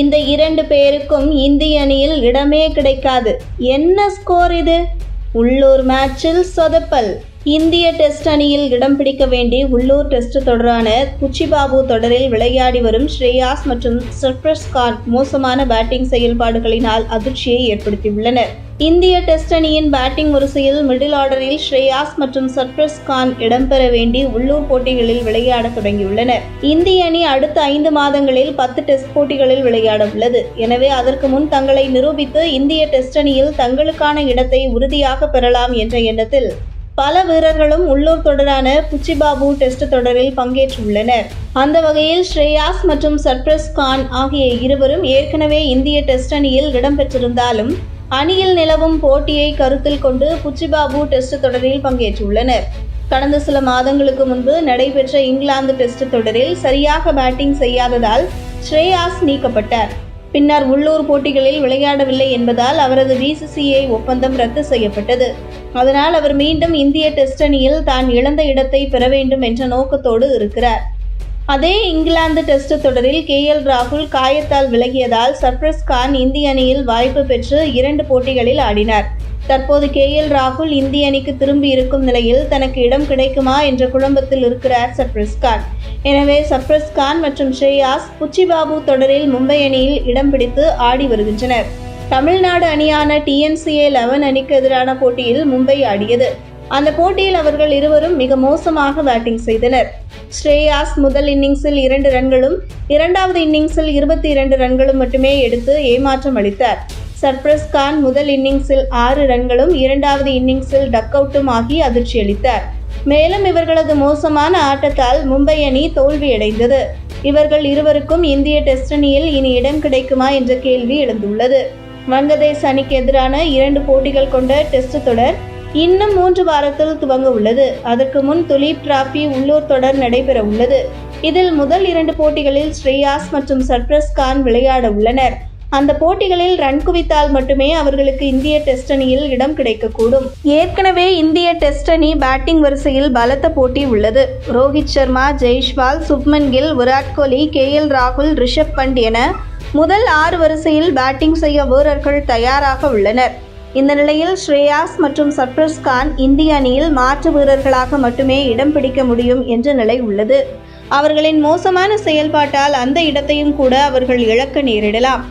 இந்த இரண்டு பேருக்கும் இந்திய அணியில் இடமே கிடைக்காது. என்ன ஸ்கோர் இது? உள்ளூர் மேட்சில் சொதப்பல். இந்திய டெஸ்ட் அணியில் இடம் பிடிக்க வேண்டி உள்ளூர் டெஸ்ட் தொடரான குச்சிபாபு தொடரில் விளையாடி வரும் ஸ்ரேயாஸ் மற்றும் சர்ப்ரஸ் கான் மோசமான பேட்டிங் செயல்பாடுகளினால் அதிர்ச்சியை ஏற்படுத்தியுள்ளனர். இந்திய டெஸ்ட் அணியின் பேட்டிங் வரிசையில் மிடில் ஆர்டரில் ஸ்ரேயாஸ் மற்றும் சர்ப்ரஸ் கான் இடம்பெற வேண்டி உள்ளூர் போட்டிகளில் விளையாட தொடங்கியுள்ளனர். இந்திய அணி அடுத்த ஐந்து மாதங்களில் பத்து டெஸ்ட் போட்டிகளில் விளையாட உள்ளது. எனவே அதற்கு முன் தங்களை நிரூபித்து இந்திய டெஸ்ட் அணியில் தங்களுக்கான இடத்தை உறுதியாக பெறலாம் என்ற எண்ணத்தில் பல வீரர்களும் உள்ளூர் தொடரான புச்சிபாபு டெஸ்ட் தொடரில் பங்கேற்றுள்ளனர். அந்த வகையில் ஸ்ரேயாஸ் மற்றும் சர்ப்ரஸ் கான் ஆகிய இருவரும் ஏற்கனவே இந்திய டெஸ்ட் அணியில் இடம்பெற்றிருந்தாலும் அணியில் நிலவும் போட்டியை கருத்தில் கொண்டு புச்சிபாபு டெஸ்ட் தொடரில் பங்கேற்றுள்ளனர். கடந்த சில மாதங்களுக்கு முன்பு நடைபெற்ற இங்கிலாந்து டெஸ்ட் தொடரில் சரியாக பேட்டிங் செய்யாததால் ஸ்ரேயாஸ் நீக்கப்பட்டார். பின்னர் உள்ளூர் போட்டிகளில் விளையாடவில்லை என்பதால் அவரது பிசிசிஐ ஒப்பந்தம் ரத்து செய்யப்பட்டது. அதனால் அவர் மீண்டும் இந்திய டெஸ்ட் அணியில் தான் இழந்த இடத்தை பெற வேண்டும் என்ற நோக்கத்தோடு இருக்கிறார். அதே இங்கிலாந்து டெஸ்ட் தொடரில் கே எல் ராகுல் காயத்தால் விலகியதால் சர்ப்ரஸ் கான் இந்திய அணியில் வாய்ப்பு பெற்று இரண்டு போட்டிகளில் ஆடினார். தற்போது கே எல் ராகுல் இந்திய அணிக்கு திரும்பி இருக்கும் நிலையில் தனக்கு இடம் கிடைக்குமா என்ற குழம்பத்தில் இருக்கிறார் சர்ப்ரஸ் கான். எனவே சர்ப்ரஸ் கான் மற்றும் ஸ்ரேயாஸ் புச்சிபாபு தொடரில் மும்பை அணியில் இடம் பிடித்து ஆடி வருகின்றனர். தமிழ்நாடு அணியான டிஎன்சிஏ லெவன் அணிக்கு எதிரான போட்டியில் மும்பை ஆடியது. அந்த போட்டியில் அவர்கள் இருவரும் மிக மோசமாக பேட்டிங் செய்தனர். ஸ்ரேயாஸ் முதல் இன்னிங்ஸில் இரண்டு ரன்களும் இரண்டாவது இன்னிங்ஸில் இருபத்தி இரண்டு ரன்களும் மட்டுமே எடுத்து ஏமாற்றம் அளித்தார். சர்ப்ரஸ் கான் முதல் இன்னிங்ஸில் ஆறு ரன்களும் இரண்டாவது இன்னிங்ஸில் டக் அவுட்டும் ஆகி அதிர்ச்சியளித்தார் மேலும் இவர்களது மோசமான ஆட்டத்தால் மும்பை அணி தோல்வியடைந்தது. இவர்கள் இருவருக்கும் இந்திய டெஸ்ட் அணியில் இனி இடம் கிடைக்குமா என்ற கேள்வி எழுந்துள்ளது. வங்கதேச அணிக்கு எதிரான இரண்டு போட்டிகள் கொண்ட டெஸ்ட் தொடர் இன்னும் மூன்று வாரத்தில் துவங்க உள்ளது. அதற்கு முன் துலீப் டிராபி உள்ளூர் தொடர் நடைபெற உள்ளது. இதில் முதல் இரண்டு போட்டிகளில் ஸ்ரேயாஸ் மற்றும் சர்ப்ரஸ் கான் விளையாட உள்ளனர். அந்த போட்டிகளில் ரன் குவித்தால் மட்டுமே அவர்களுக்கு இந்திய டெஸ்ட் அணியில் இடம் கிடைக்கக்கூடும். ஏற்கனவே இந்திய டெஸ்ட் அணி பேட்டிங் வரிசையில் பலத்த போட்டி உள்ளது. ரோஹித் சர்மா ஜெய்ஷ்வால் சுப்மன் கில் விராட் கோலி கே எல் ராகுல் ரிஷப் பண்ட் என முதல் ஆறு வரிசையில் பேட்டிங் செய்ய வீரர்கள் தயாராக உள்ளனர். இந்த நிலையில் ஸ்ரேயாஸ் மற்றும் சர்ப்ரஸ் கான் இந்திய அணியில் மாற்று வீரர்களாக மட்டுமே இடம் பிடிக்க முடியும் என்ற நிலை உள்ளது. அவர்களின் மோசமான செயல்பாட்டால் அந்த இடத்தையும் கூட அவர்கள் இழக்க நேரிடலாம்.